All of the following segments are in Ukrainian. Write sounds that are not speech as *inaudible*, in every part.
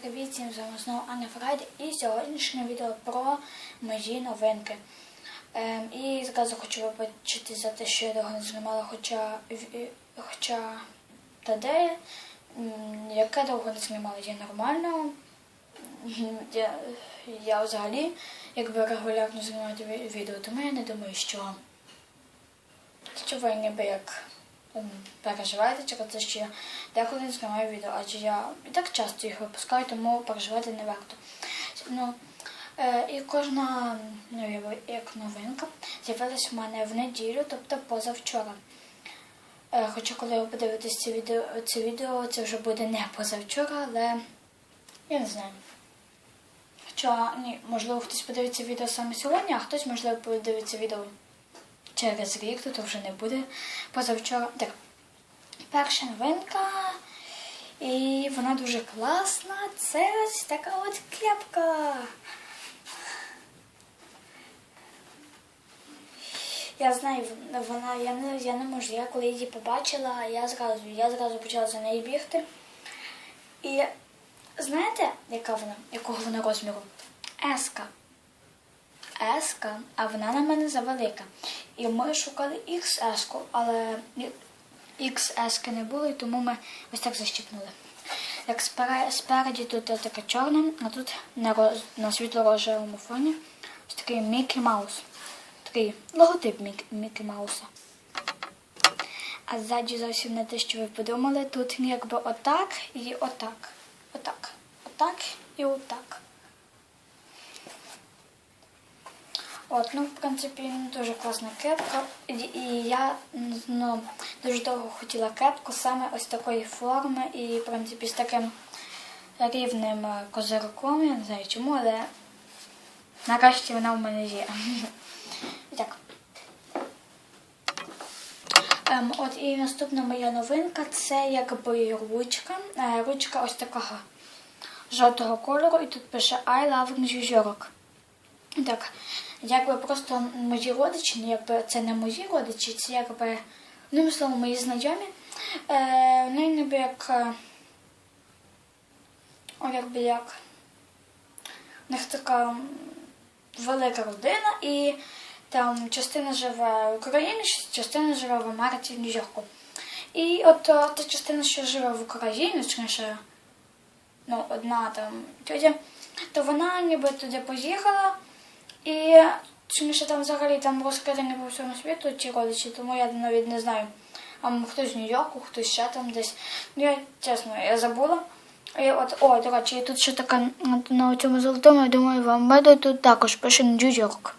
Привіт всім, з вами знову Аня Фрайд і сьогоднішнє відео про мої новинки. Ем, і зразу хочу вибачити за те, що я довго не знімала, хоча, хоча та де, яке довго не знімала, є нормально. Я, я взагалі якби регулярно знімаю ві- відео, тому я не думаю, що, що ви ніби як переживаєте через те, що я деколи не знімаю відео, адже я і так часто їх випускаю, тому переживати не варто. Ну, е, і кожна ну, як новинка з'явилась в мене в неділю, тобто позавчора. Е, хоча коли ви подивитесь це відео, це відео, це вже буде не позавчора, але я не знаю. Хоча, ні, можливо, хтось подивиться відео саме сьогодні, а хтось, можливо, подивиться відео через рік, то вже не буде позавчора. Так, перша новинка. І вона дуже класна. Це ось така от кепка. Я знаю, вона, я не, я не можу. Я коли її побачила, я зразу, я зразу почала за нею бігти. І знаєте, яка вона, якого вона розміру? Еска. Еска, а вона на мене завелика. І ми шукали XS, але XS не було, і тому ми ось так защіпнули. Так, спера- спереді тут така чорна, а тут на, роз, на світло-рожевому фоні ось такий Мікі Маус. Такий логотип Мік, Мікі Мауса. А ззаді зовсім не те, що ви подумали. Тут якби отак і отак. Отак. Отак і отак. От, ну, в принципі, дуже класна кепка. І, я ну, дуже довго хотіла кепку саме ось такої форми і, в принципі, з таким рівним е, козирком. Я не знаю чому, але нарешті вона в мене є. *laughs* Так. Ем, от і наступна моя новинка це якби ручка. Е, ручка ось такого жовтого кольору, і тут пише I love New York. Так, якби просто мої родичі, ну якби це не мої родичі, це якби, одним словом, мої знайомі. Е, ну і ніби як, е, о, якби як, у них така велика родина, і там частина живе в Україні, частина живе в Америці, в Нью-Йорку. І от е, та частина, що живе в Україні, точніше, ну, одна там тетя, то вона ніби туди поїхала. І точніше там взагалі там розкидані по всьому світу ті родичі, тому я навіть не знаю. А хтось з Нью-Йорку, хтось ще там десь. Ну, я чесно, я забула. І от, о, до речі, тут ще така на цьому золотому, я думаю, вам буде тут також пише Нью-Йорк.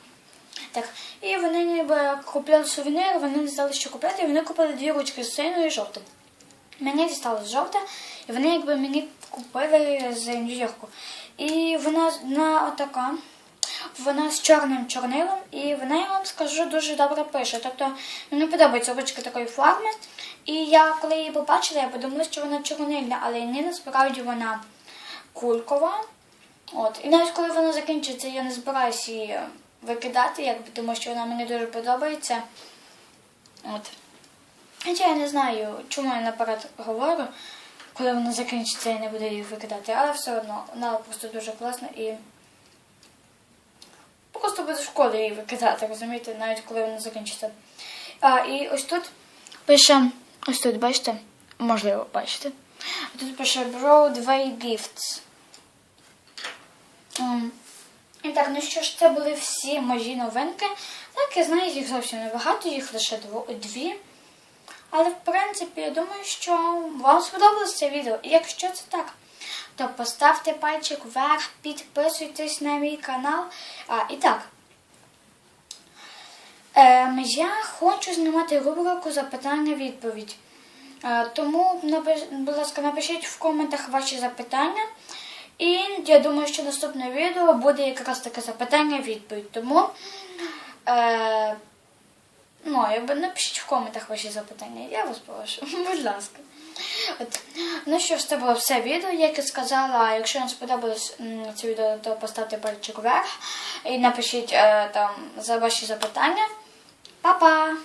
Так, і вони ніби купляли сувенір, вони не знали, що купляти, і вони купили дві ручки з синою і жовтим. Мені дісталось жовте, і вони якби мені купили з Нью-Йорку. І вона на отака. Вона з чорним чорнилом, і вона, я вам скажу, дуже добре пише. Тобто мені подобаються ручки такої форми. І я, коли її побачила, я подумала, що вона чорнильна, але ні, насправді вона кулькова. От. І навіть коли вона закінчиться, я не збираюся її викидати, якби, тому що вона мені дуже подобається. От. Хоча я не знаю, чому я наперед говорю, коли вона закінчиться, я не буду її викидати, але все одно вона просто дуже класна і просто буду в школі її викидати, розумієте, навіть коли вона закінчиться. А, і ось тут пише, ось тут, бачите, можливо, бачите. Тут пише Broadway Gifts. І так, ну що ж, це були всі мої новинки. Так, я знаю, їх зовсім небагато, їх лише дві. Але в принципі, я думаю, що вам сподобалось це відео. І якщо це так, то поставте пальчик вверх, підписуйтесь на мій канал. А, і так. Ем, я хочу знімати рубрику запитання-відповідь. Е, тому, напиш- будь ласка, напишіть в коментах ваші запитання. І я думаю, що наступне відео буде якраз таке запитання-відповідь. Тому е, ну, напишіть в коментах ваші запитання. Я вас прошу, *laughs* будь ласка. От. Ну що ж, це було все відео, як я сказала. Якщо вам сподобалось це відео, то поставте пальчик вверх і напишіть е, там за ваші запитання. Па-па!